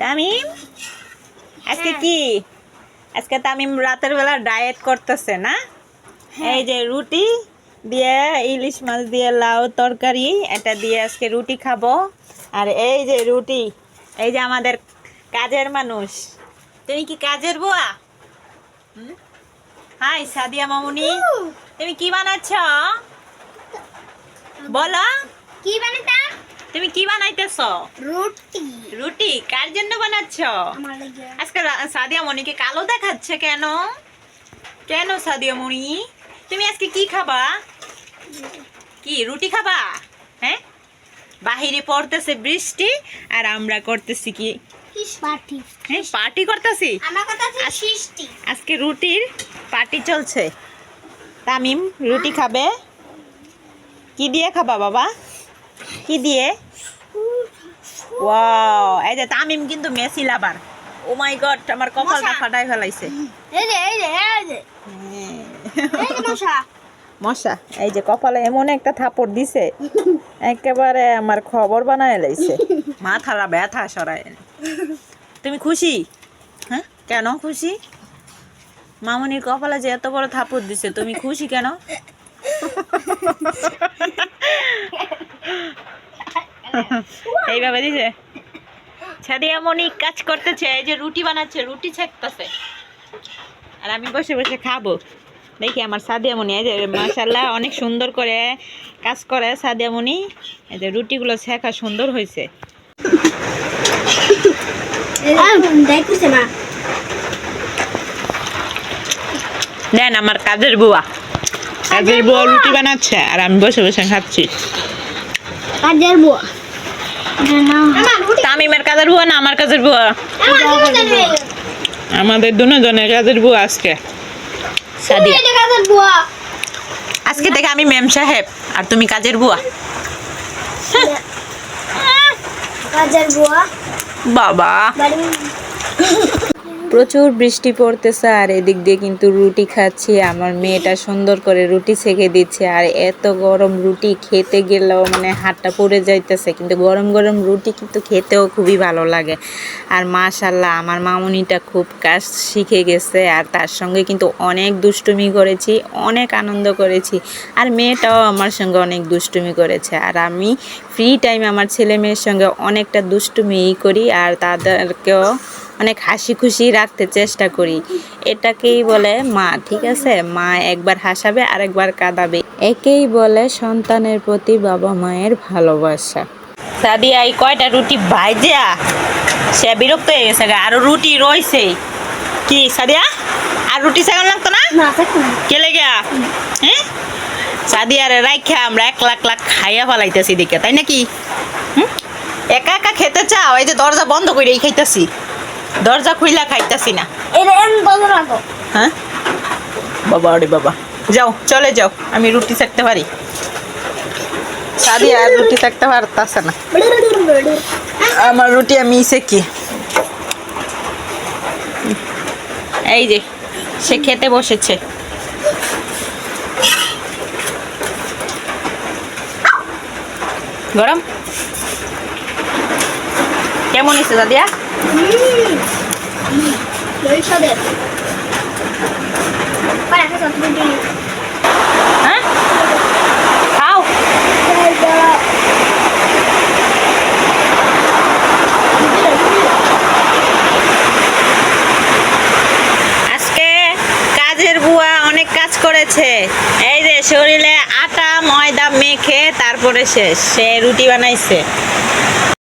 তামিম? আজকে কি? আজকে তামিম রাতের বেলা ডায়েট করতেছে না? এই যে রুটি দিয়ে ইলিশ মাছ দিয়ে লাউ তরকারি এটা দিয়ে আজকে রুটি খাব। আর এই যে রুটি এই যে আমাদের কাজের মানুষ। তুমি কি কাজের বুয়া? হাই সাদিয়া মামুনি। তুমি কি বানাচ্ছ? বলো। কি বানাতাম? তুমি কি বানাইতেছ? রুটি। রুটি? কার জন্য বানাচ্ছ? আজকে সাদিয়া মনিকে কালো দেখাচ্ছে কেন? কেন সাদিয়া মনি তুমি আজকে কি খাবা? কি রুটি খাবা? হ্যাঁ? বাহিরে পড়তেছে বৃষ্টি আর আমরা করতেছি কি? হ্যাঁ পার্টি করতেছি? আজকে রুটির পার্টি চলছে। তামিম রুটি খাবে? কি দিয়ে খাবা বাবা? কি দিয়ে? ওয়াও এই যে তামিম কিন্তু Messi lover. Oh my god আমার কপালটা ফাটাই ফেলাইছে। এই যে এই যে এই যে মশা। মশা এই যে কপালে এমন একটা থাপড় দিছে একেবারে আমার খবর বানায় লাইছে। মাথাটা ব্যথা সরায়। তুমি খুশি? হ্যাঁ? কেন খুশি? মামনির কপালে যে এত বড় থাপড় দিছে তুমি খুশি কেন? এইভাবে দিছে। ছাদিয়া মনি কাজ করতেছে, এই যে রুটি বানাচ্ছে, রুটি ছেঁকতেছে। আর আমি বসে বসে খাব। দেখি আমার সাদিয়া মনি এই যে মাশাল্লাহ অনেক সুন্দর করে কাজ করে সাদিয়া মনি এই যে রুটিগুলো শেখা সুন্দর হয়েছে। দেন আমার কাজের বুয়া। কাজের বুয়া রুটি বানাচ্ছে, আর আমি বসে বসে খাচ্ছি। কাজের বুয়া। তামিমের কাজের বুয়া না আমার কাজের বুয়া? আমাদের দুজনের কাজের বুয়া আজকে। আজকে থেকে আমি মেম সাহেব আর তুমি কাজের বুয়া। কাজের বুয়া। বাবা। প্রচুর বৃষ্টি পড়তেছে আর এদিক দিয়ে কিন্তু রুটি খাচ্ছি। আমার মেয়েটা সুন্দর করে রুটি সেকে দিচ্ছে আর এত গরম রুটি খেতে গেলেও মানে হাতটা পড়ে যাইতেছে। কিন্তু গরম গরম রুটি কিন্তু খেতেও খুবই ভালো লাগে। আর মাশাল্লাহ আমার মামুনিটা খুব কাজ শিখে গেছে আর তার সঙ্গে কিন্তু অনেক দুষ্টুমি করেছি, অনেক আনন্দ করেছি। আর মেয়েটাও আমার সঙ্গে অনেক দুষ্টুমি করেছে। আর আমি ফ্রি টাইম আমার ছেলে মেয়ের সঙ্গে অনেকটা দুষ্টুমি করি আর তাদেরকেও অনেক হাসি খুশি রাখতে চেষ্টা করি। এটাকেই বলে মা ঠিক আছে? মা একবার হাসাবে আর একবার কাঁদাবে। একেই বলে সন্তানের প্রতি বাবা মায়ের ভালোবাসা। সাদিয়া এই কয়টা রুটি ভাইজা? সে বিরক্ত হয়ে গেছে। আরও রুটি রয়েছে। কি সাদিয়া? আর রুটি সেখান লাগতো না? কেলে লেগে হ্যাঁ? সাদিয়ারে রাইখা আমরা এক লাখ লাখ খাইয়া ফেলাইতেছি দেখে তাই নাকি? একা একা খেতে চাও? এই যে দরজা বন্ধ করে খাইতেছি। দরজা খুইলা খাইতেছি না। হ্যাঁ? বাবা আরে বাবা। যাও চলে যাও। আমি রুটি থাকতে পারি। সাদিয়া রুটি থাকতে পারতাছে না। আমার রুটি আমি কি এই যে সে খেতে বসেছে। গরম? কেমন হয়েছে দাদিয়া আজকে কাজের বুয়া অনেক কাজ করেছে। এই যে শরীরে আটা, ময়দা মেখে তারপরে শেষ সে রুটি বানাইছে।